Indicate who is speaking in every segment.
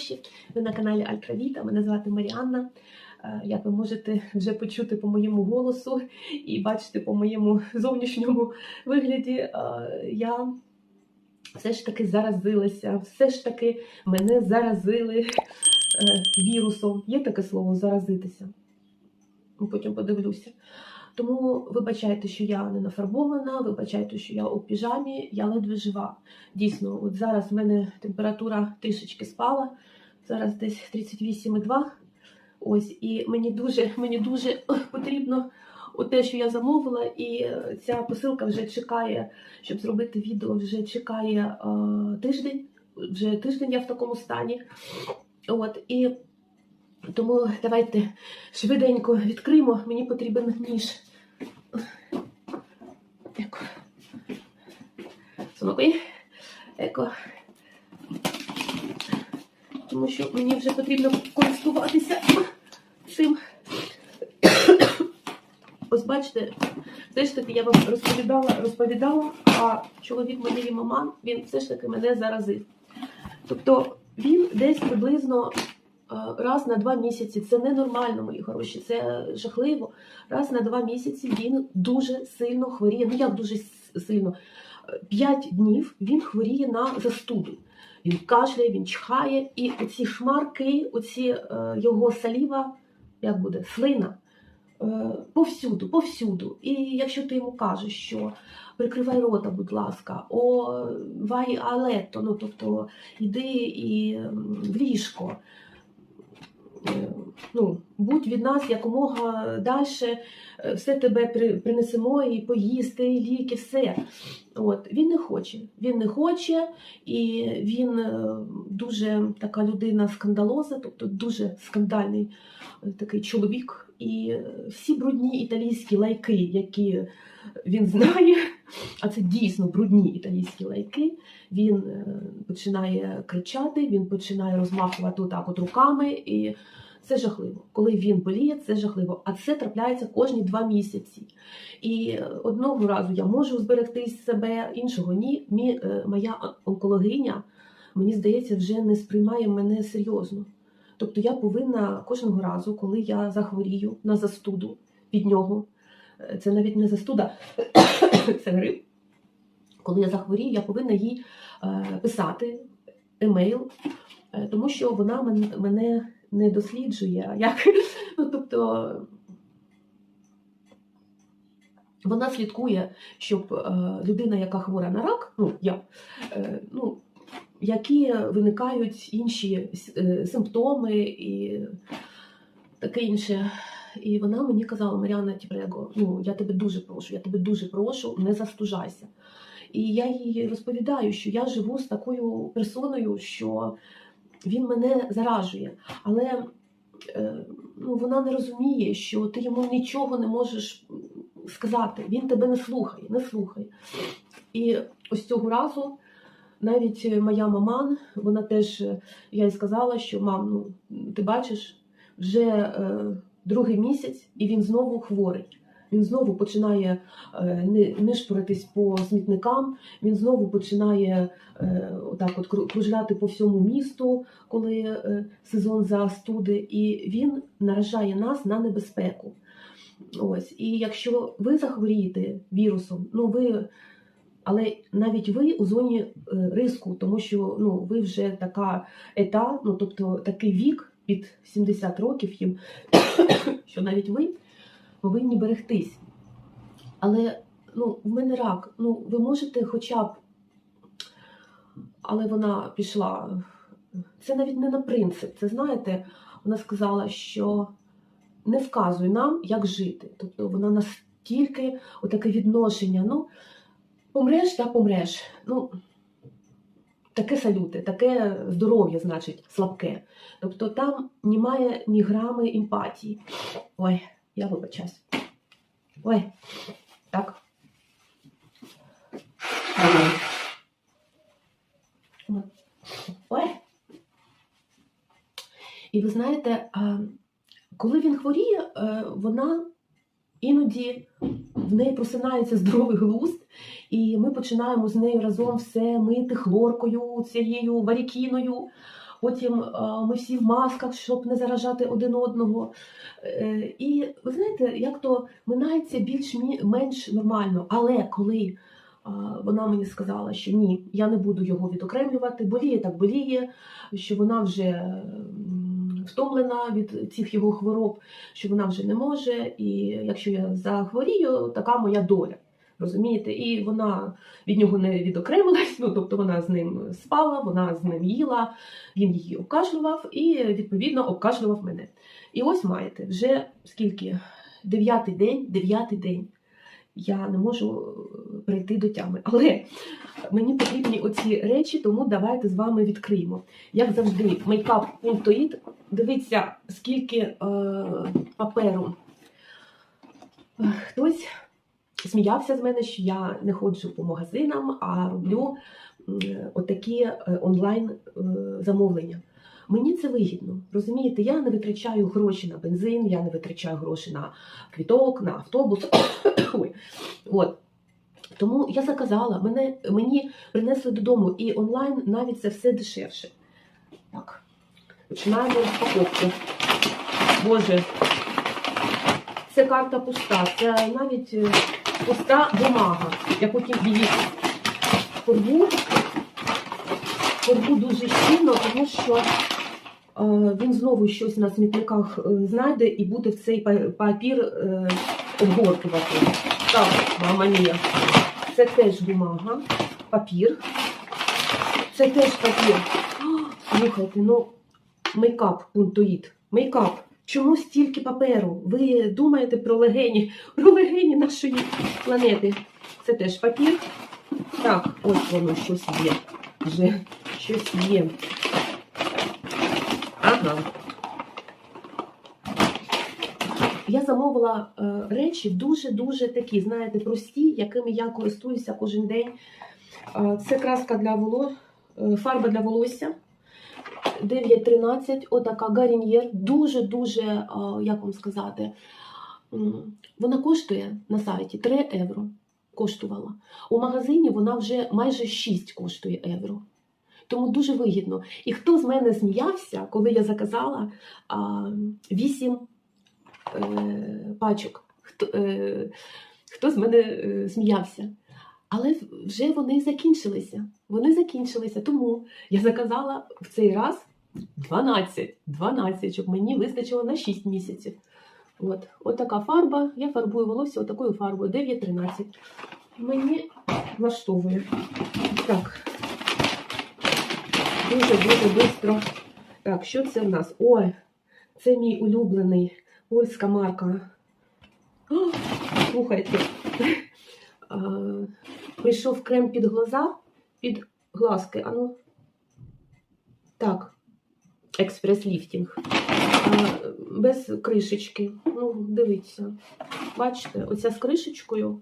Speaker 1: Хороші! Ви на каналі Альтравіта. Мене звати Маріанна. Е, Як ви можете вже почути по моєму голосу і бачити по моєму зовнішньому вигляді, е, я все ж таки заразилася, все ж таки мене заразили е, вірусом. Є таке слово заразитися. Потім подивлюся. Тому вибачайте, що я не нафарбована, вибачайте, що я у піжамі, я ледве жива. Дійсно, от зараз в мене температура трішечки спала, зараз десь 38,2. Ось, і мені дуже, мені дуже потрібно те, що я замовила, і е, ця посилка вже чекає, щоб зробити відео, вже чекає е, тиждень. Вже тиждень я в такому стані. От, і тому давайте швиденько відкриємо. Мені потрібен ніж. Еко. Смакує? Еко. Тому що мені вже потрібно користуватися цим. Ось бачите, все ж таки я вам розповідала, розповідала, а чоловік моєї маман, він все ж таки мене заразив. Тобто він десь приблизно раз на два місяці, це ненормально, мої хороші, це жахливо. Раз на два місяці він дуже сильно хворіє. Ну як дуже сильно? Е, П'ять днів він хворіє на застуду. Він кашляє, він чхає, і оці шмарки, оці е, його саліва, як буде, слина. е, Повсюду, повсюду. І якщо ти йому кажеш, що прикривай рота, будь ласка, о вай алетто, ну тобто йди і в ліжко, е, ну, будь від нас якомога далі, все тебе при- принесемо і поїсти, і ліки, все. От, він не хоче. Він не хоче, і він е, дуже така людина скандалоза, тобто дуже скандальний е, такий чоловік. І всі брудні італійські лайки, які він знає, а це дійсно брудні італійські лайки. Він е, починає кричати, він починає розмахувати отак от руками, і це жахливо. Коли він боліє, це жахливо. А це трапляється кожні два місяці. І одного разу я можу зберегти себе, іншого ні. Мі, е, моя онкологиня, мені здається, вже не сприймає мене серйозно. Тобто я повинна кожного разу, коли я захворію на застуду від нього, е, це навіть не застуда, це грип. Коли я захворію, я повинна їй е, писати емейл, е, тому що вона мене не досліджує. Як? Ну, тобто вона слідкує, щоб людина, яка хвора на рак, ну я, ну, які виникають інші е, симптоми і таке інше. І вона мені казала, Маріана Тіпрего, ну я тебе дуже прошу, я тебе дуже прошу, не застужайся. І я їй розповідаю, що я живу з такою персоною, що він мене заражує. Але е, ну, вона не розуміє, що ти йому нічого не можеш сказати. Він тебе не слухає, не слухає. І ось цього разу навіть моя маман, вона теж, е, я їй сказала, що мам, ну ти бачиш, вже е, другий місяць, і він знову хворий. Він знову починає е, нишпоритись по смітникам, він знову починає е, отак от кру- кружляти по всьому місту, коли е, сезон застуди, і він наражає нас на небезпеку. Ось, і якщо ви захворієте вірусом, ну ви. Але навіть ви у зоні е, риску, тому що ну, ви вже така ета, ну тобто такий вік під 70 років їм, що навіть ви повинні берегтись. Але ну, в мене рак, ну ви можете хоча б. Але вона пішла. Це навіть не на принцип. Це знаєте, вона сказала, що не вказуй нам, як жити. Тобто вона настільки отаке відношення. Ну, помреш та помреш. Ну, таке салюти, таке здоров'я, значить, слабке. Тобто там немає ні грами емпатії. Ой, я вибачаюсь. Ой, так. Ой. І ви знаєте, коли він хворіє, е, вона іноді в неї просинається здоровий глузд, і ми починаємо з нею разом все мити хлоркою, цією варікіною. потім е, ми всі в масках, щоб не заражати один одного. Е, І ви знаєте, як то минається більш-менш нормально. Але коли вона мені сказала, що ні, я не буду його відокремлювати, боліє так боліє, що вона вже втомлена від цих його хвороб, що вона вже не може, і якщо я захворію, така моя доля. Розумієте, і вона від нього не відокремилась, ну тобто вона з ним спала, вона з ним їла, він її обкашлював і відповідно обкашлював мене. І ось маєте вже скільки? Дев'ятий день, дев'ятий день. Я не можу е, прийти до тями. Але мені потрібні оці речі, тому давайте з вами відкриємо. Як завжди, makeup.it. Дивіться, скільки е, паперу. Е, Хтось сміявся з мене, що я не ходжу по магазинам, а роблю отакі е, онлайн е, замовлення. Мені це вигідно. Розумієте, я не витрачаю гроші на бензин, я не витрачаю гроші на квіток, на автобус. Ой. От. Тому я заказала, мене, мені принесли додому і онлайн навіть це все дешевше. Так, починаємо розпаковку. Боже, це карта пуста, це навіть пуста бумага. Я потім її порву. Порву дуже щільно, тому що е, він знову щось на смітниках е, знайде і буде в цей папір е, обгортувати. Так, мама мія. Це теж бумага, папір. Це теж папір. Слухайте, ну, мейкап, пунктоїд. Мейкап. Чому стільки паперу? Ви думаєте про легені, про легені нашої планети. Це теж папір. Так, ось воно щось є. Вже щось є. Ага. Я замовила е, речі дуже-дуже такі, знаєте, прості, якими я користуюся кожен день. Е, це краска для волос, е, фарба для волосся. 9.13, отака Гарін'єр. Дуже-дуже, е, як вам сказати, вона коштує на сайті 3 євро. Коштувала. У магазині вона вже майже 6 коштує євро. Тому дуже вигідно. І хто з мене сміявся, коли я заказала 8 е, пачок. Хто, е, хто з мене сміявся? Але вже вони закінчилися. Вони закінчилися. Тому я заказала в цей раз 12, 12, щоб мені вистачило на 6 місяців. От, от така фарба. Я фарбую волосся отакою фарбою 9-13. Мені влаштовує. Так. Дуже-дуже швидко. Так, що це в нас? Ой, це мій улюблений польська марка. О, слухайте. Прийшов крем під глаза, під глазки. Ану. Так, експрес-ліфтінг. Без кришечки. Ну, дивіться. Бачите, оця з кришечкою,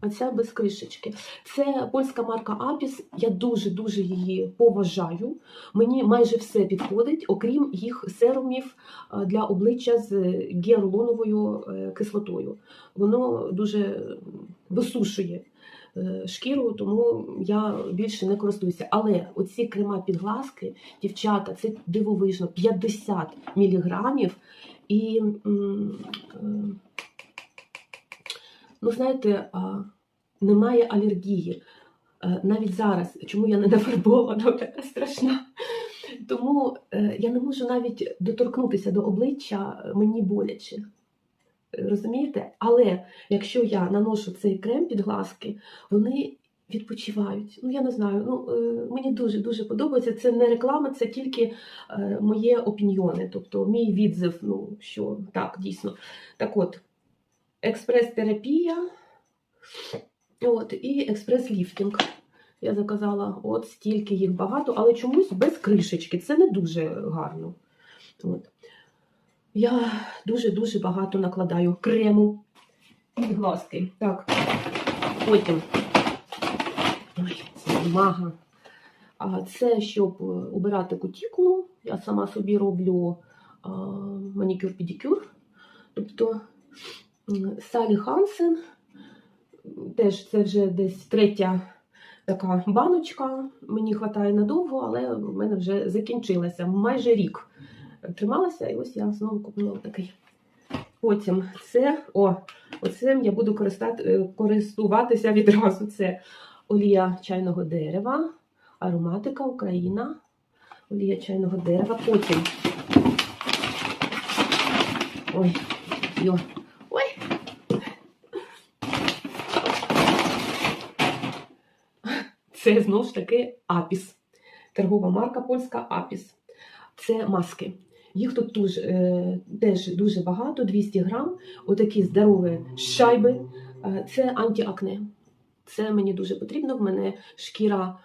Speaker 1: а ця без кришечки. Це польська марка Апіс. Я дуже-дуже її поважаю. Мені майже все підходить, окрім їх серумів для обличчя з гіалуроновою е, кислотою. Воно дуже висушує е, шкіру, тому я більше не користуюся. Але оці крема під глазки, дівчата, це дивовижно 50 міліграмів. І, е, ну, знаєте, немає алергії. Е, Навіть зараз, чому я не нафарбована, така страшна. Тому е, я не можу навіть доторкнутися до обличчя, е, мені боляче. Розумієте? Але якщо я наношу цей крем під глазки, вони відпочивають. Ну, я не знаю. Ну, е, мені дуже-дуже подобається. Це не реклама, це тільки е, моє опіньйони, тобто мій відзив, ну, що так, дійсно. Так от, експрес-терапія от, і експрес-ліфтинг. Я заказала от стільки їх багато, але чомусь без кришечки. Це не дуже гарно. От. Я дуже-дуже багато накладаю крему під глазки. Так, потім. Ой, це. А це щоб е, убирати кутікулу. Я сама собі роблю а, манікюр-педикюр. Тобто Салі Хансен, теж це вже десь третя така баночка. Мені вистачає надовго, але в мене вже закінчилася майже рік. Трималася, і ось я знову купила такий. Потім це, о, оцим я буду е, користуватися відразу. Це олія чайного дерева, ароматика Україна, олія чайного дерева. Потім. Ой, йо. Ой. Це знову ж таки Апіс. Торгова марка польська Апіс. Це маски. Їх тут дуже, е, теж дуже багато, 200 грам. Отакі здорові шайби. Е, Це антиакне. Це мені дуже потрібно. В мене шкіра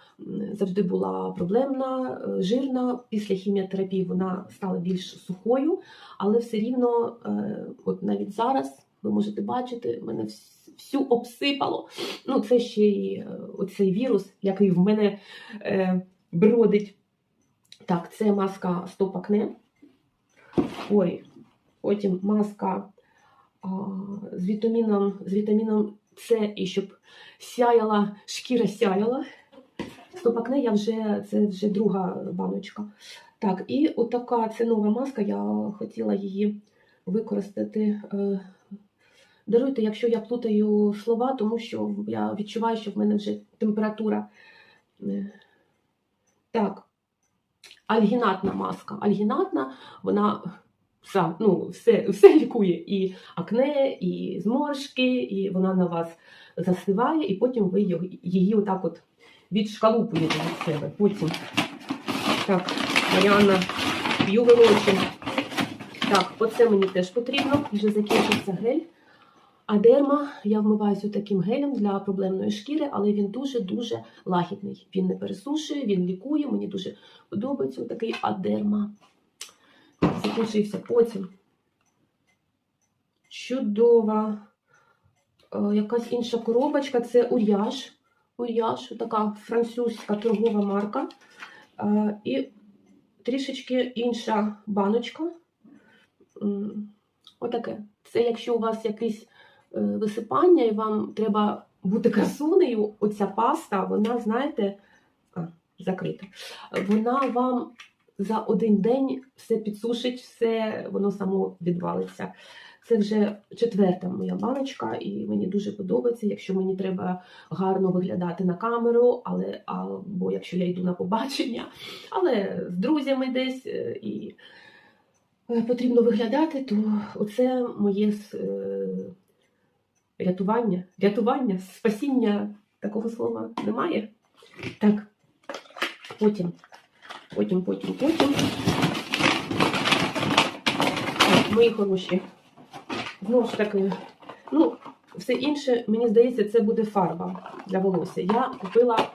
Speaker 1: завжди була проблемна, е, жирна. Після хіміотерапії вона стала більш сухою, але все рівно, от навіть зараз ви можете бачити, мене всю обсипало. Ну, це ще й оцей вірус, який в мене бродить. Так, це маска стоп Ой, потім маска а, з вітаміном, з вітаміном С, і щоб сяяла, шкіра сяяла. Стоп акне я вже, це вже друга баночка. Так, і отака це нова маска, я хотіла її використати. Е, Даруйте, якщо я плутаю слова, тому що я відчуваю, що в мене вже температура. Е, Так, альгінатна маска. Альгінатна, вона вся, ну, все, все лікує. І акне, і зморшки, і вона на вас застиває, і потім ви її, отак от відшкалупуєте від себе. Потім, так, Маріанна, вилочу. Так, оце мені теж потрібно, вже закінчився гель. А дерма я вмиваюся таким гелем для проблемної шкіри, але він дуже-дуже лагідний. Він не пересушує, він лікує. Мені дуже подобається такий адерма. Закінчився потім. Чудова. Е, якась інша коробочка це Ур'яж. Ур'яж, така французька торгова марка. Е, і трішечки інша баночка. Отаке. Це якщо у вас якесь е, висипання, і вам треба бути красунею, оця паста, вона, знаєте, а, закрита. Вона вам за один день все підсушить, все воно само відвалиться. Це вже четверта моя баночка, і мені дуже подобається, якщо мені треба гарно виглядати на камеру, але або якщо я йду на побачення, але з друзями десь е, і е, потрібно виглядати, то оце моє е, рятування. Рятування, спасіння такого слова немає. Так, потім, Потім, потім, потім. О, мої хороші. Знову ж таки, ну, все інше, мені здається, це буде фарба для волосся. Я купила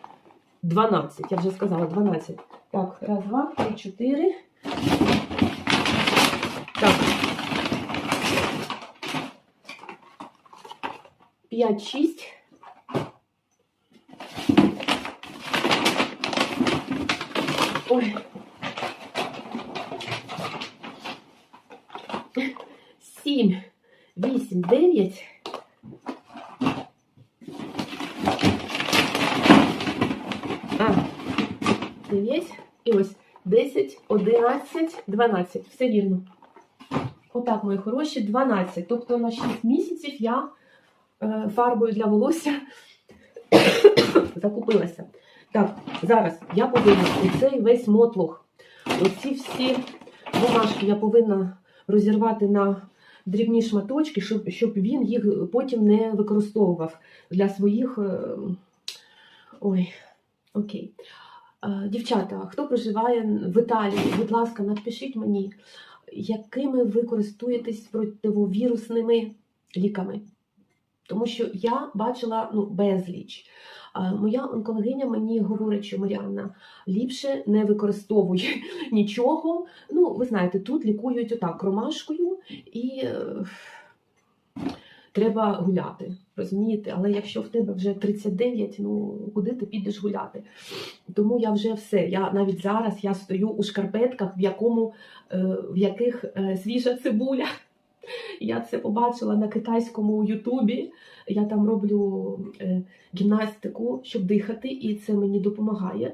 Speaker 1: 12, я вже сказала, 12. Так, раз, два, три, чотири. Так. 5-6. Ой. Сім, вісім, дев'ять. А, дев'ять. І ось 10, 11, 12. Все вірно. Отак, мої хороші, 12. Тобто на 6 місяців я е, фарбою для волосся закупилася. Так, зараз я повинна оцей весь мотлух, оці всі бумажки я повинна розірвати на дрібні шматочки, щоб, щоб він їх потім не використовував для своїх. е, Ой, окей. Е, Дівчата, хто проживає в Італії, будь ласка, напишіть мені, якими ви користуєтесь противовірусними ліками. Тому що я бачила ну, безліч. Моя онкологиня мені говорить, що Маріанна ліпше не використовує нічого. Ну, ви знаєте, тут лікують отак ромашкою і е, треба гуляти. Розумієте? Але якщо в тебе вже 39, ну куди ти підеш гуляти? Тому я вже все. Я навіть зараз я стою у шкарпетках, в якому е, в яких е, свіжа цибуля. Я це побачила на китайському Ютубі. Я там роблю е, гімнастику, щоб дихати, і це мені допомагає.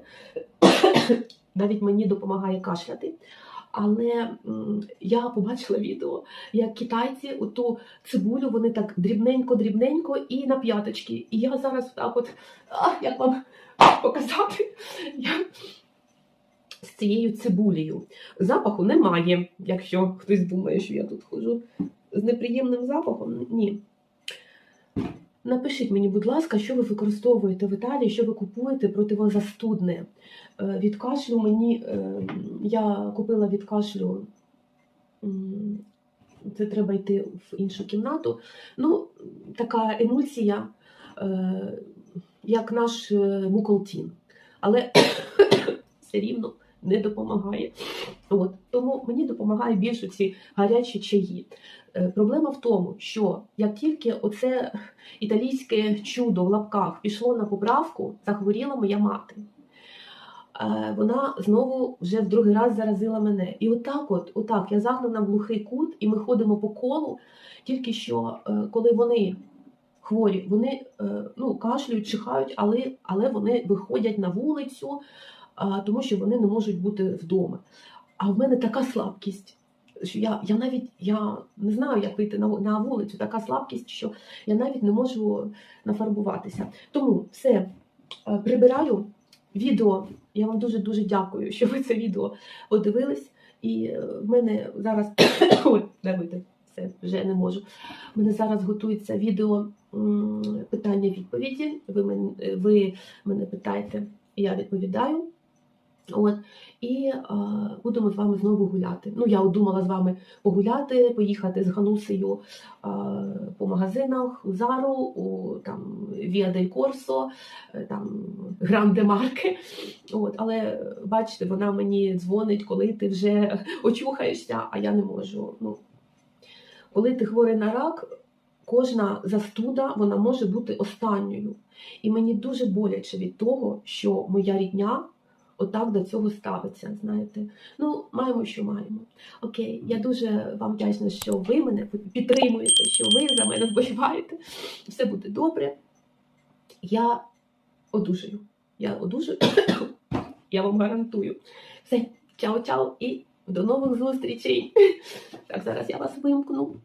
Speaker 1: Навіть мені допомагає кашляти. Але я побачила відео, як китайці оту цибулю вони так дрібненько-дрібненько і на п'яточки. І я зараз так от, а, як вам показати, я з цією цибулею. Запаху немає, якщо хтось думає, що я тут ходжу з неприємним запахом. Ні. Напишіть мені, будь ласка, що ви використовуєте в Італії, що ви купуєте противозастудне. Е, Від кашлю мені е, я купила від кашлю. Це треба йти в іншу кімнату. Ну, така емульсія, е, як наш муколтін. Але все рівно не допомагає. От. Тому мені допомагає більше ці гарячі чаї. Е, Проблема в тому, що як тільки оце італійське чудо в лапках пішло на поправку, захворіла моя мати. Е, Вона знову вже в другий раз заразила мене. І отак, от, отак, я загнана в глухий кут, і ми ходимо по колу, тільки що е, коли вони хворі, вони ну, кашлюють, чихають, але, але вони виходять на вулицю, тому що вони не можуть бути вдома. А в мене така слабкість. Що я, я навіть я не знаю, як вийти на, на вулицю. Така слабкість, що я навіть не можу нафарбуватися. Тому все е, прибираю відео. Я вам дуже дуже дякую, що ви це відео подивились. І е, в мене зараз ой? Все вже не можу. У мене зараз готується відео питання-відповіді. Ви мене, ви мене питаєте, я відповідаю. От і е, будемо з вами знову гуляти. Ну, я думала з вами погуляти, поїхати з Ганусею е, по магазинах у Зару, у там del Corso, е, там Гранде Марке. От, але бачите, вона мені дзвонить, коли ти вже очухаєшся, а я не можу. Ну, коли ти хворий на рак, кожна застуда вона може бути останньою. І мені дуже боляче від того, що моя рідня отак до цього ставиться. Знаєте, ну маємо, що маємо. Окей, я дуже вам вдячна, що ви мене підтримуєте, що ви за мене вболіваєте. Все буде добре. Я одужаю. Я одужаю. Я вам гарантую. Все, чао-чао і до нових зустрічей. Так, зараз я вас вимкну.